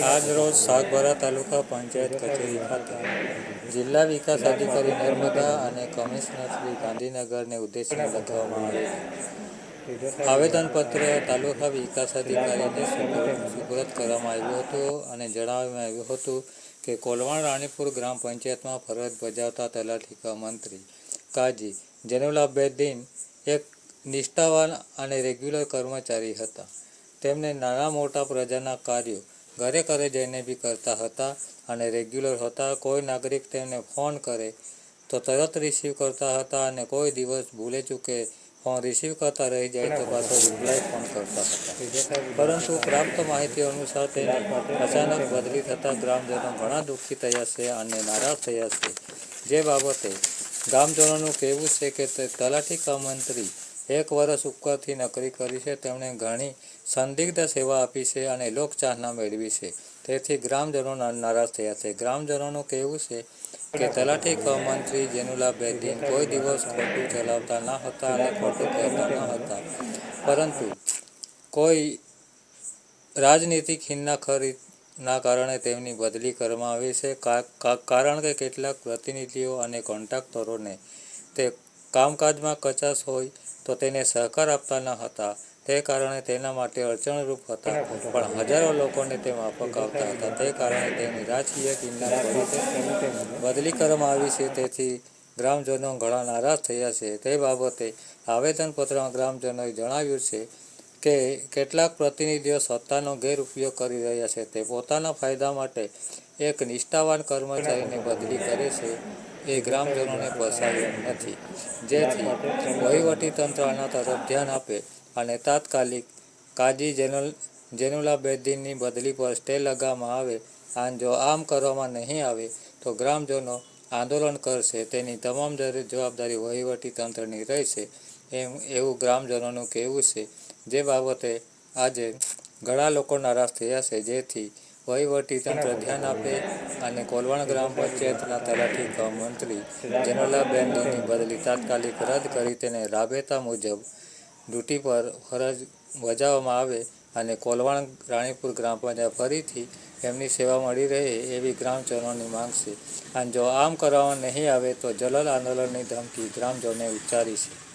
આજ રોજ સાગબારા તાલુકા પંચાયત કચેરી ખાતે જિલ્લા વિકાસ અધિકારી નર્મદા અને કમિશનર શ્રી ગાંધીનગરને ઉદ્દેશીને લખવામાં આવ્યું આવેદનપત્ર તાલુકા વિકાસ અધિકારીને સુપર- સુપરત કરવામાં આવ્યું હતું અને જણાવવામાં આવ્યું હતું કે કોલવાણ રાણીપુર ગ્રામ પંચાયતમાં ફરજ બજાવતા તલાટીકા મંત્રી કાજી જેનુલાબેદ્દીન એક નિષ્ઠાવાન અને રેગ્યુલર કર્મચારી હતા. તેમને નાના મોટા પ્રજાના કાર્યો ઘરે ઘરે જઈને બી કરતા હતા અને રેગ્યુલર હતા. કોઈ નાગરિક તેમને ફોન કરે તો તરત રિસીવ કરતા હતા અને કોઈ દિવસ ભૂલે ચૂકે ફોન રિસીવ કરતા રહી જાય તો પાછો રિપ્લાય ફોન કરતા હતા. પરંતુ પ્રાપ્ત માહિતી અનુસાર તેને અચાનક બદલી થતાં ગ્રામજનો ઘણા દુઃખી થયા છે અને નારાજ થયા છે. જે બાબતે ગામજનોનું કહેવું છે કે તે તલાટી કમ મંત્રી એક વર્ષ ઉપરથી નોકરી કરી છે. તેમણે ઘણી સંદિગ્ધ સેવા આપી છે અને લોકચાહના મેળવી છે. તેથી ગ્રામજનો ના- નારાજ થયા છે. ગ્રામજનોનું કહેવું છે કે તલાટી મંત્રી જેનુલા બેદીન કોઈ દિવસ ખોટું ચલાવતા ન હતા અને ખોટું કહેતા ન હતા. પરંતુ કોઈ રાજનીતિક હિન્નાખરીના કારણે તેમની બદલી કરવામાં આવી છે. કારણ કે કેટલાક પ્રતિનિધિઓ અને કોન્ટ્રાક્ટરોને તે કામકાજમાં કચાશ હોય તો તેને સહકાર આપતા ન હતા. તે કારણે તેના માટે અડચણરૂપ હતા. પણ હજારો લોકોને તે માફક આવતા હતા. તે કારણે તેની રાજકીય કિંમત બદલી કરવામાં આવી છે. તેથી ગ્રામજનો ઘણા નારાજ થયા છે. તે બાબતે આવેદનપત્રમાં ગ્રામજનોએ જણાવ્યું છે કે કેટલાક પ્રતિનિધિઓ સત્તાનો ગેરઉપયોગ કરી રહ્યા છે. તે પોતાના ફાયદા માટે એક નિષ્ઠાવાન કર્મચારીને બદલી કરે છે. એ ગ્રામજનોને પોસાયું નથી. જેથી વહીવટી તંત્ર આના તરફ ધ્યાન આપે અને તાત્કાલિક કાજી જેનુલ જેનુલા બેદીનની બદલી પર સ્ટે લગાવવામાં આવે અને જો આમ કરવામાં નહીં આવે, તો ગ્રામજનો આંદોલન કરશે. તેની તમામ જવાબદારી વહીવટી તંત્રની રહેશે. એમ, એવું ગ્રામજનોનું કહેવું છે. જે બાબતે આજે ઘણા લોકો નારાજ થયા છે. જેથી વહીવટી તંત્ર ધ્યાન આપે અને કોલવણ ગ્રામ પંચાયતના તલાટી કમ મંત્રી જનરલા બેનની બદલી તાત્કાલિક રદ કરી તેને રાબેતા મુજબ ડ્યુટી પર ફરજ બજાવવામાં આવે અને કોલવાણ રાણીપુર ગ્રામ પંચાયત ફરીથી એમની સેવા મળી રહે એવી ગ્રામજનોની માંગ છે. અને જો આમ કરવામાં નહીં આવે તો જલલ આંદોલનની ધમકી ગ્રામજનોએ ઉચ્ચારી છે.